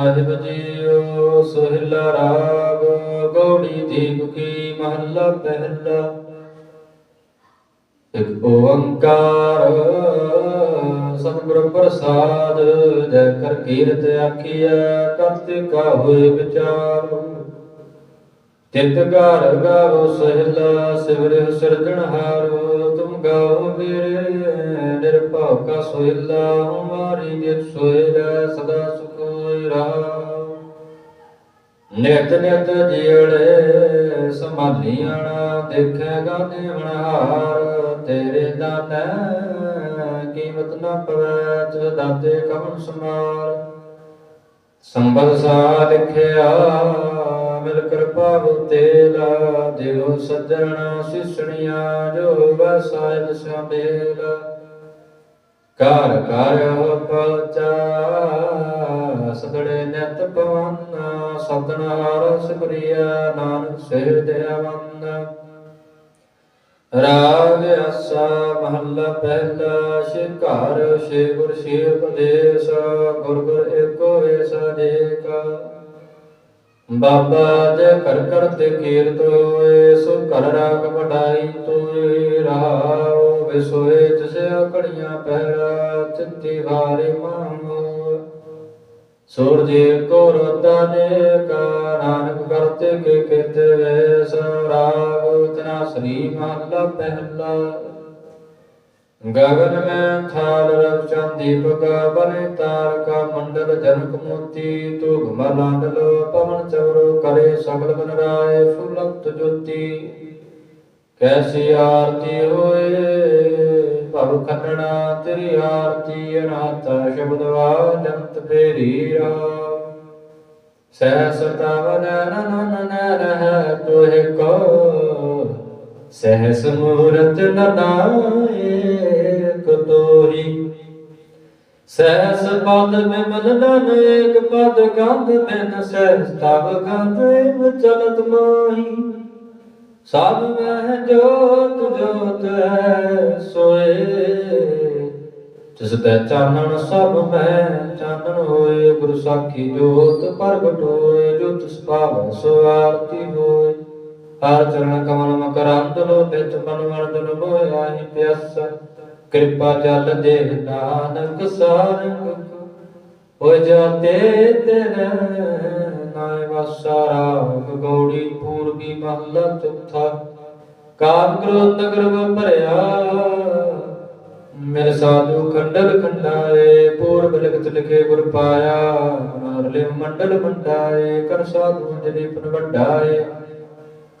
ਸਾਹਿਬ JIO Sohila ਰਾਗ, ਗੌੜੀ ਦੀਪ ਮਹੱਲਾ ਪਹਿਲਾ। ਇਕ ਓੰਕਾਰ ਸਤਿਗੁਰ ਪ੍ਰਸਾਦ, ਜੈ ਕਰ ਕੀਰਤ ਆਖੀਐ ਕਰਤੇ ਕਾ ਹੋਏ ਵਿਚਾਰ। ਤਿਤ ਘਰ ਗਾਵੋ ਸਹਿਲਾ, ਸਿਵਰਿ ਸਿਰਜਣਹਾਰੋ ਤੁਮ ਗਾਓ ਮੇਰੇ ਨਿਰਭਉ ਕਾ ਸੋਹਿਲਾ ਹਮਾਰੀ ਜਿਤ ਸੋਹਿਲਾ ਸਦਾ ਨਿਤ ਨਿਤ ਜੀੜੇ ਸੰਭਾਲੀਆਣਾ ਦੇਖੇਗਾ ਦੇਵਨਹਾਰ ਤੇਰੇ ਦਾਤੈ ਕੀਮਤ ਨਾ ਪਵੈ ਤੁਝ ਦਾਤੇ ਕਵਨ ਸਮਾਰ ਸੰਬਲ ਸਾ ਲਿਖਿਆ, ਮਿਲ ਕਿਰਪਾ ਤੇਲਾ ਦਿਓ ਸੱਜਣਾ ਸਿਸਣੀਆਂ, ਜੋ ਵਸਾਇਬ ਸੰਬੇਲ ਕਰ ਕਰ ਪਹੁੰਚਾ ਸਦੜੇ ਨਿਤ ਪਵਨ ਸਤਨਾਰ ਸਿਮਰਿਆ ਨਾਨਕ ਸੇ ਦਇਆਵੰਦ ਰਾਗ ਅਸਾ ਮਹੱਲਾ ਪਹਿਲਾ ਸ਼ਿਕਾਰ ਸ਼ੇ ਗੁਰ ਸ਼ੇ ਉਪਦੇਸ਼ ਗੁਰ ਗੁਰ ਏਕੋ ਏਸ ਅਨੇਕ ਬਾਬਾ ਜੇ ਕਰ ਕਰਤੇ ਕੀਰਤ ਹੋਏ ਸੋ ਕਰ ਰਾਗ ਵਡਾਈ ਤੋਏ, ਰਹਾਉ ਵਿਸੋਏ ਸੂਰਜੇ ਕਾ ਨਾਨਕ ਕਰਤੇ ਕੇ ਵੇਸ, ਰਾਗ ਤਨਾ ਸ੍ਰੀ ਮਹੱਲਾ ਪਹਿਲਾ। ਗਗਨ ਮੈਂ ਥਾਲ ਰਵ ਚੰਦੀਪਕ ਬਨੇ ਤਾਰਕਾ ਮੰਡਲ ਜਨਕ ਮੋਤੀ ਤੂਗ ਮਲਾਂਡਲ ਪਵਨ ਚਵਰ ਕਰੇ ਸਗਲ ਬਨ ਰਾਏ ਫੁਲਤ ਜੋਤੀ। ਕੈਸੀ ਆਰਤੀ ਹੋਏ, ਭਵ ਖੰਡਣਾ, ਤੇਰੀ ਆਰਤੀ ਅਨਾਥ ਸ਼ਬਦ ਵਾਜੰਤ ਫੇਰੀ ਰਾ ਸਹਿਸ ਤਵਨ ਨਨ ਨਰ ਹੈ ਕੋ ਸਹਿਸ ਮੂਰਤ ਨਨਾਇਕ ਤੋਹੀ ਸਹਿਸ ਪਦ ਬਿਮਲ ਨਨ ਏਕ ਪਦ ਗੰਧ ਬਿਨ ਸਹਿਸ ਤਵ ਗੰਧ ਇਵ ਚਲਤ ਮਾਹੀ ਸਭ ਮਹਿ ਜੋਤ ਜੋਤ ਹੈ ਸੋਏ ਜਿਸ ਤੇ ਚਾਨਣ ਸਭ ਮੈਂ ਚਾਨਣ ਹੋਏ ਗੁਰੂ ਸਾਖੀ ਜੋਤ ਪ੍ਰਗਟ ਹੋਏ ਜੋ ਤਿਸ ਭਾਵ ਸੋ ਆਰਤੀ ਹੋਏ। ਹਰ ਚਰਨ ਕਮਲ ਮਕਰੰਦ ਲੋ ਵਿੱਚ ਮਨ ਵਰਦਨ ਹੋਏ, ਆਹੀ ਪਿਆਸ। ਕਿਰਪਾ ਜਲ ਦੇ ਨਾਨਕ, ਸਾਰੰਗ। ਹੋ ਜਾਤੇ ਤੇਰੇ ਨਾਇ ਵਸਾਰਾ ਗੌੜੀ ਪੂਰਬੀ ਮਹੱਲਾ ਚੌਥਾ। ਕਾਮ ਕ੍ਰੋਧ ਨਗਰ ਭਰਿਆ ਮੇਰੇ ਸਾਧੂ ਖੰਡਲ ਖੰਡਾਏ, ਪੂਰਬ ਲਿਖਤ ਲਿਖੇ ਗੁਰ ਪਾਇਆ ਹਰਲੇ ਮੰਡਲ ਮੰਡਾਏ, ਕਰ ਸਾਧੂ ਜਨੇ ਪਨ ਵੱਡਾਏ,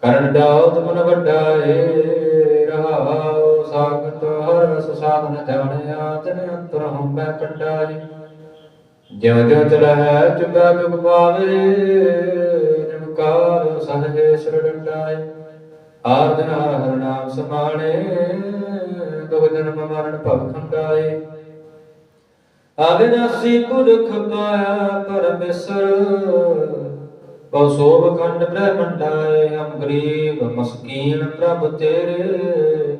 ਕਰਨ ਦਾਉਦ ਮਨ ਵੱਡਾਏ, ਰਹਾਉ ਸਾਖਤ ਹਰ ਰਸ ਸਾਧਨ ਜਾਣਿਆ ਤਨ ਅੰਤਰ ਹਮ ਮੈਂ ਕੰਡਾਏ। ਜਿਉ ਜਿਉ ਚਲਹਿ ਚੁਗਾ ਬਿਗ ਪਾਵੇ ਨਿਮਕਾਰ ਸਹਜੇ ਸਰਡੰਡਾਏ ਆਰਦਨ ਹਰ ਨਾਮ ਸਮਾਣੇ ਦੁਖ ਜਨਮ ਮਰਨ ਭਵ ਖੰਡਾਏ ਅਗਨਾਸੀ ਪੁਰਖ ਪਾਇਆ ਪਰਮੇਸ਼ਰ ਬਹੁ ਸੋਭ ਖੰਡ ਬ੍ਰਹਮੰਡਾਏ ਹਮ ਗਰੀਬ ਮਸਕੀਨ ਪ੍ਰਭ ਤੇਰੇ।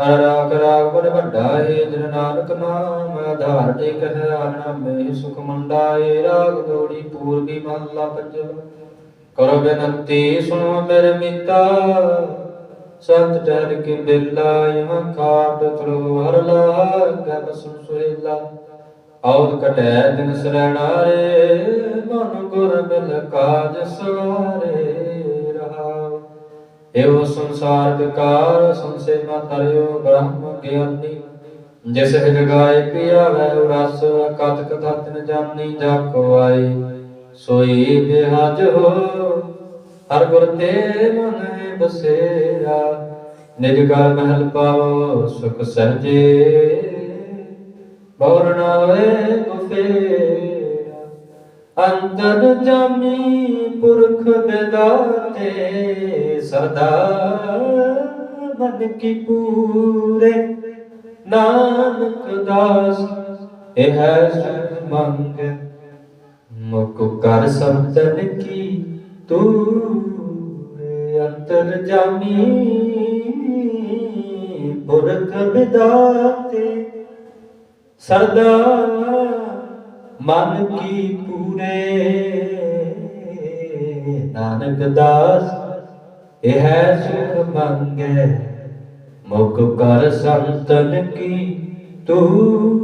ਹਰ ਰਾਗ ਰਾਗ ਬਨ ਵੱਡਾਏ, ਜਿਨ ਨਾਨਕ ਨਾਮ ਆਧਾਰ ਟੇਕ ਹੈ, ਨਾਮੇ ਸੁਖ ਮੰਡਾਏ। ਰਾਗ ਦੋੜੀ ਪੂਰਬੀ ਮਹੱਲਾ ਪੰਜਵਾ। ਕਰੋ ਬੇਨਤੀ ਸੁਣੋ ਮੇਰੇ ਮੀਤਾ। ਸੰਤ ਟਹਿਰ ਕੇ ਬੇਲਾ ਯਹਾਂ ਕਾਟ ਤਲੋ ਲਾ ਗਬ ਸੁਨ ਔਦ ਕਟੈ ਦਿਨ ਸਰਣਾਰੇ ਮਨ ਗੁਰ ਮਿਲ ਕਾਜ ਸਵਾਰੇ ਰਹਾਉ ਇਹੋ ਸੰਸਾਰ ਵਿਕਾਰ ਸੰਸੇ ਮਾ ਤਰਿਓ ਬ੍ਰਹਮ ਗਿਆਨੀ। ਜਿਸ ਹਿ ਜਗਾਏ ਪਿਆ ਵੈ ਰਸ ਕਤ ਕਥਾ ਤਿਨ ਜਾ ਕੋ ਆਈ। ਸੋਈ ਬਿਹਾਜ ਹੋ ਹਰ ਗੁਰ ਤੇ ਮਨ ਬਸੇਰਾ, ਨਿਜ ਘਰ ਮਹਿਲ ਪਾਵੋ ਸੁਖ ਸਹਜੇ। ਬੌਰ ਨਾਵੇ ਗੁਫੇਰਾ, ਅੰਤਰ ਜਾਮੀ ਪੁਰਖ ਬੇਦਾਤੇ ਸਦਾ ਮਨ ਕੀ ਪੂਰੇ। ਨਾਨਕ ਦਾਸ, ਇਹ ਹੈ ਸੁਖ ਮੰਗ ਮੁਕ ਕਰ ਸੰਤਨ ਕੀ ਤੂੰ ਅੰਤਰ ਪੁਰਖ ਵਿਦਾਤੇ ਸਰਦਾ ਮਨ ਕੀ ਪੂਰੇ। ਨਾਨਕ ਦਾਸ, ਇਹ ਹੈ ਸੁਖ ਮੰਗੇ। ਮੁਖ ਕਰ ਸੰਤਨ ਕੀ ਤੂਰੇ